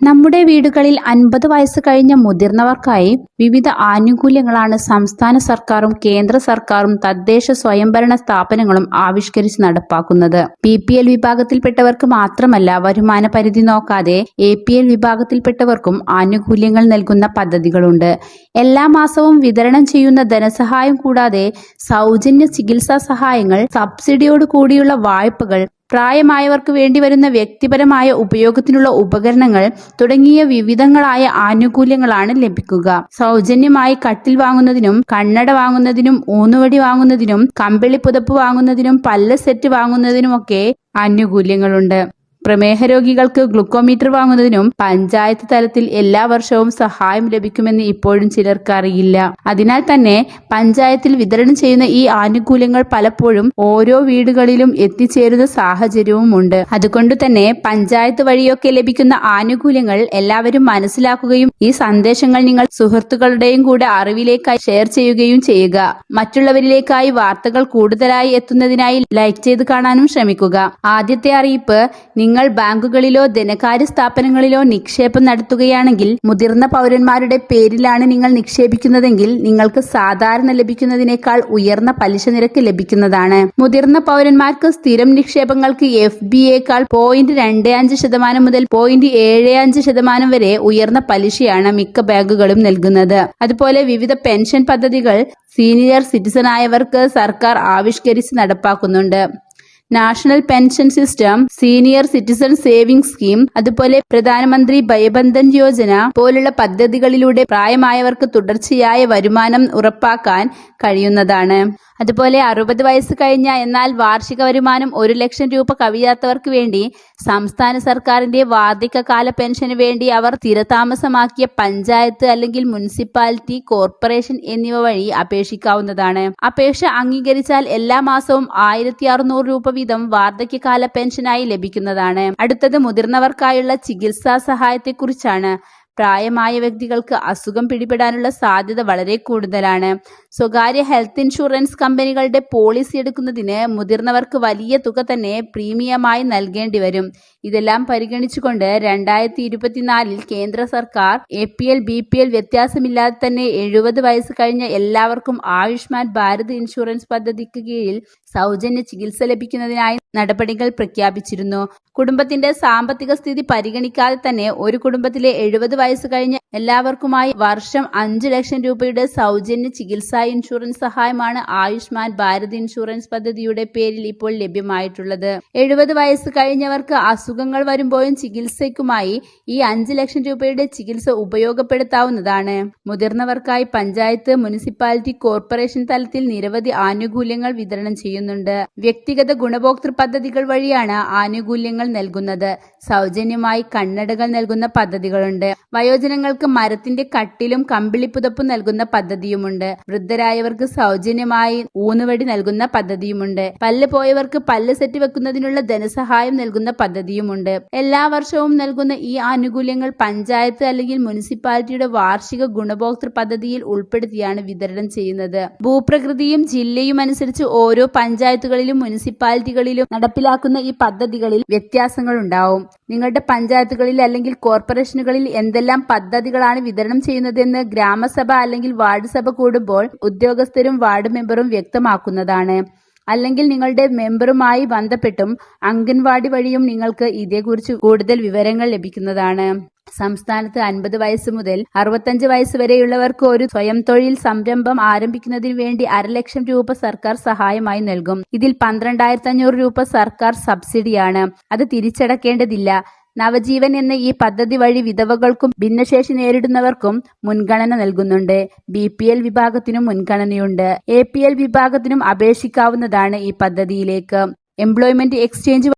നമ്മുടെ വീടുകളിൽ അൻപത് വയസ്സ് കഴിഞ്ഞ മുതിർന്നവർക്കായി വിവിധ ആനുകൂല്യങ്ങളാണ് സംസ്ഥാന സർക്കാരും കേന്ദ്ര സർക്കാരും തദ്ദേശ സ്വയംഭരണ സ്ഥാപനങ്ങളും ആവിഷ്കരിച്ച് നടപ്പാക്കുന്നത്. പി പി എൽ വിഭാഗത്തിൽപ്പെട്ടവർക്ക് മാത്രമല്ല വരുമാന പരിധി നോക്കാതെ എ പി എൽ വിഭാഗത്തിൽപ്പെട്ടവർക്കും ആനുകൂല്യങ്ങൾ നൽകുന്ന പദ്ധതികളുണ്ട്. എല്ലാ മാസവും വിതരണം ചെയ്യുന്ന ധനസഹായം കൂടാതെ സൗജന്യ ചികിത്സാ സഹായങ്ങൾ സബ്സിഡിയോട് കൂടിയുള്ള വായ്പകൾ പ്രായമായവർക്ക് വേണ്ടി വരുന്ന വ്യക്തിപരമായ ഉപയോഗത്തിനുള്ള ഉപകരണങ്ങൾ തുടങ്ങിയ വിവിധങ്ങളായ ആനുകൂല്യങ്ങളാണ് ലഭിക്കുക. സൗജന്യമായി കട്ടിൽ വാങ്ങുന്നതിനും കണ്ണട വാങ്ങുന്നതിനും ഊന്നുവടി വാങ്ങുന്നതിനും കമ്പിളി പുതപ്പ് വാങ്ങുന്നതിനും പല്ല സെറ്റ് വാങ്ങുന്നതിനുമൊക്കെ ആനുകൂല്യങ്ങളുണ്ട്. പ്രമേഹ രോഗികൾക്ക് ഗ്ലുക്കോമീറ്റർ വാങ്ങുന്നതിനും പഞ്ചായത്ത് തലത്തിൽ എല്ലാ വർഷവും സഹായം ലഭിക്കുമെന്ന് ഇപ്പോഴും ചിലർക്ക് അറിയില്ല. അതിനാൽ തന്നെ പഞ്ചായത്തിൽ വിതരണം ചെയ്യുന്ന ഈ ആനുകൂല്യങ്ങൾ പലപ്പോഴും ഓരോ വീടുകളിലും എത്തിച്ചേരുന്ന സാഹചര്യവും ഉണ്ട് അതുകൊണ്ട് തന്നെ പഞ്ചായത്ത് വഴിയൊക്കെ ലഭിക്കുന്ന ആനുകൂല്യങ്ങൾ എല്ലാവരും മനസ്സിലാക്കുകയും ഈ സന്ദേശങ്ങൾ നിങ്ങൾ സുഹൃത്തുക്കളുടെയും കൂടെ അറിവിലേക്കായി ഷെയർ ചെയ്യുകയും ചെയ്യുക. മറ്റുള്ളവരിലേക്കായി വാർത്തകൾ കൂടുതലായി എത്തുന്നതിനായി ലൈക്ക് ചെയ്ത് കാണാനും ശ്രമിക്കുക. ആദ്യത്തെ അറിയിപ്പ് നിങ്ങൾ ബാങ്കുകളിലോ ധനകാര്യ സ്ഥാപനങ്ങളിലോ നിക്ഷേപം നടത്തുകയാണെങ്കിൽ മുതിർന്ന പൗരന്മാരുടെ പേരിലാണ് നിങ്ങൾ നിക്ഷേപിക്കുന്നതെങ്കിൽ നിങ്ങൾക്ക് സാധാരണ ലഭിക്കുന്നതിനേക്കാൾ ഉയർന്ന പലിശ നിരക്ക് ലഭിക്കുന്നതാണ്. മുതിർന്ന പൗരന്മാർക്ക് സ്ഥിരം നിക്ഷേപങ്ങൾക്ക് എഫ് ബി എക്കാൾ പോയിന്റ് രണ്ട് അഞ്ച് ശതമാനം മുതൽ പോയിന്റ് ഏഴ് അഞ്ച് ശതമാനം വരെ ഉയർന്ന പലിശയാണ് മിക്ക ബാങ്കുകളും നൽകുന്നത്. അതുപോലെ വിവിധ പെൻഷൻ പദ്ധതികൾ സീനിയർ സിറ്റിസൺ ആയവർക്ക് സർക്കാർ ആവിഷ്കരിച്ച് നടപ്പാക്കുന്നുണ്ട്. National pension system senior citizen saving scheme അതുപോലെ പ്രധാനമന്ത്രി ഭയബന്ധൻ യോജന പോലുള്ള പദ്ധതികളിലൂടെ പ്രായമായവർക്ക് തുടർച്ചയായ വരുമാനം ഉറപ്പാക്കാൻ കഴിയുന്നതാണ്. അതുപോലെ അറുപത് വയസ്സ് കഴിഞ്ഞ എന്നാൽ വാർഷിക വരുമാനം ഒരു ലക്ഷം രൂപ കവിയാത്തവർക്ക് വേണ്ടി സംസ്ഥാന സർക്കാരിന്റെ വാർദ്ധക്യകാല പെൻഷന് വേണ്ടി അവർ സ്ഥിരതാമസമാക്കിയ പഞ്ചായത്ത് അല്ലെങ്കിൽ മുനിസിപ്പാലിറ്റി കോർപ്പറേഷൻ എന്നിവ വഴി അപേക്ഷിക്കാവുന്നതാണ്. അപേക്ഷ അംഗീകരിച്ചാൽ എല്ലാ മാസവും ആയിരത്തി രൂപ വീതം വാർദ്ധക്യകാല പെൻഷനായി ലഭിക്കുന്നതാണ്. അടുത്തത് മുതിർന്നവർക്കായുള്ള ചികിത്സാ സഹായത്തെക്കുറിച്ചാണ്. പ്രായമായ വ്യക്തികൾക്ക് അസുഖം പിടിപെടാനുള്ള സാധ്യത വളരെ കൂടുതലാണ്. സ്വകാര്യ ഹെൽത്ത് ഇൻഷുറൻസ് കമ്പനികളുടെ പോളിസി എടുക്കുന്നതിന് മുതിർന്നവർക്ക് വലിയ തുക തന്നെ പ്രീമിയമായി നൽകേണ്ടി വരും. ഇതെല്ലാം പരിഗണിച്ചുകൊണ്ട് രണ്ടായിരത്തി ഇരുപത്തിനാലിൽ കേന്ദ്ര സർക്കാർ A P L B P L വ്യത്യാസമില്ലാതെ തന്നെ എഴുപത് വയസ്സ് കഴിഞ്ഞ എല്ലാവർക്കും ആയുഷ്മാൻ ഭാരത് ഇൻഷുറൻസ് പദ്ധതിക്ക് കീഴിൽ സൗജന്യ ചികിത്സ ലഭിക്കുന്നതിനായി നടപടികൾ പ്രഖ്യാപിച്ചിരുന്നു. കുടുംബത്തിന്റെ സാമ്പത്തിക സ്ഥിതി പരിഗണിക്കാതെ തന്നെ ഒരു കുടുംബത്തിലെ എഴുപത് വയസ്സ് കഴിഞ്ഞ എല്ലാവർക്കുമായി വർഷം അഞ്ച് ലക്ഷം രൂപയുടെ സൗജന്യ ചികിത്സാ ഇൻഷുറൻസ് സഹായമാണ് ആയുഷ്മാൻ ഭാരത് ഇൻഷുറൻസ് പദ്ധതിയുടെ പേരിൽ ഇപ്പോൾ ലഭ്യമായിട്ടുള്ളത്. എഴുപത് വയസ്സ് കഴിഞ്ഞവർക്ക് അസുഖങ്ങൾ വരുമ്പോഴും ചികിത്സയ്ക്കുമായി ഈ അഞ്ച് ലക്ഷം രൂപയുടെ ചികിത്സ ഉപയോഗപ്പെടുത്താവുന്നതാണ്. മുതിർന്നവർക്കായി പഞ്ചായത്ത് മുനിസിപ്പാലിറ്റി കോർപ്പറേഷൻ തലത്തിൽ നിരവധി ആനുകൂല്യങ്ങൾ വിതരണം ചെയ്യുന്നുണ്ട്. വ്യക്തിഗത ഗുണഭോക്തൃ പദ്ധതികൾ വഴിയാണ് ആനുകൂല്യങ്ങൾ നൽകുന്നത്. സൗജന്യമായി കണ്ണടകൾ നൽകുന്ന പദ്ധതികളുണ്ട്. വയോജനങ്ങൾക്ക് മരത്തിന്റെ കട്ടിലും കമ്പിളിപ്പുതപ്പും നൽകുന്ന പദ്ധതിയുമുണ്ട്. വൃദ്ധരായവർക്ക് സൗജന്യമായി ഊന്നുവടി നൽകുന്ന പദ്ധതിയുമുണ്ട്. പല്ല് പോയവർക്ക് പല്ല് സെറ്റ് വെക്കുന്നതിനുള്ള ധനസഹായം നൽകുന്ന പദ്ധതിയുമുണ്ട്. എല്ലാ വർഷവും നൽകുന്ന ഈ ആനുകൂല്യങ്ങൾ പഞ്ചായത്ത് അല്ലെങ്കിൽ മുനിസിപ്പാലിറ്റിയുടെ വാർഷിക ഗുണഭോക്തൃ പദ്ധതിയിൽ ഉൾപ്പെടുത്തിയാണ് വിതരണം ചെയ്യുന്നത്. ഭൂപ്രകൃതിയും ജില്ലയും അനുസരിച്ച് ഓരോ പഞ്ചായത്തുകളിലും മുനിസിപ്പാലിറ്റികളിലും നടപ്പിലാക്കുന്ന ഈ പദ്ധതികളിൽ വ്യത്യാസങ്ങൾ ഉണ്ടാവും നിങ്ങളുടെ പഞ്ചായത്തുകളിൽ അല്ലെങ്കിൽ കോർപ്പറേഷനുകളിൽ എന്തെല്ലാം പദ്ധതികളാണ് വിതരണം ചെയ്യുന്നതെന്ന് ഗ്രാമസഭ അല്ലെങ്കിൽ വാർഡ് സഭ കൂടുമ്പോൾ ഉദ്യോഗസ്ഥരും വാർഡ് മെമ്പറും വ്യക്തമാക്കുന്നതാണ്. അല്ലെങ്കിൽ നിങ്ങളുടെ മെമ്പറുമായി ബന്ധപ്പെട്ടും അംഗൻവാടി വഴിയും നിങ്ങൾക്ക് ഇതേക്കുറിച്ച് കൂടുതൽ വിവരങ്ങൾ ലഭിക്കുന്നതാണ്. സംസ്ഥാനത്ത് അൻപത് വയസ്സ് മുതൽ അറുപത്തഞ്ച് വയസ്സ് വരെയുള്ളവർക്ക് ഒരു സ്വയം തൊഴിൽ സംരംഭം ആരംഭിക്കുന്നതിന് വേണ്ടി അരലക്ഷം രൂപ സർക്കാർ സഹായമായി നൽകും. ഇതിൽ പന്ത്രണ്ടായിരത്തി അഞ്ഞൂറ് രൂപ സർക്കാർ സബ്സിഡിയാണ്. അത് തിരിച്ചടക്കേണ്ടതില്ല. നവജീവൻ എന്ന ഈ പദ്ധതി വഴി വിധവകൾക്കും ഭിന്നശേഷി നേരിടുന്നവർക്കും മുൻഗണന നൽകുന്നുണ്ട്. ബി പി എൽ വിഭാഗത്തിനും മുൻഗണനയുണ്ട്. എ പി എൽ വിഭാഗത്തിനും അപേക്ഷിക്കാവുന്നതാണ് ഈ പദ്ധതിയിലേക്ക്. Employment exchange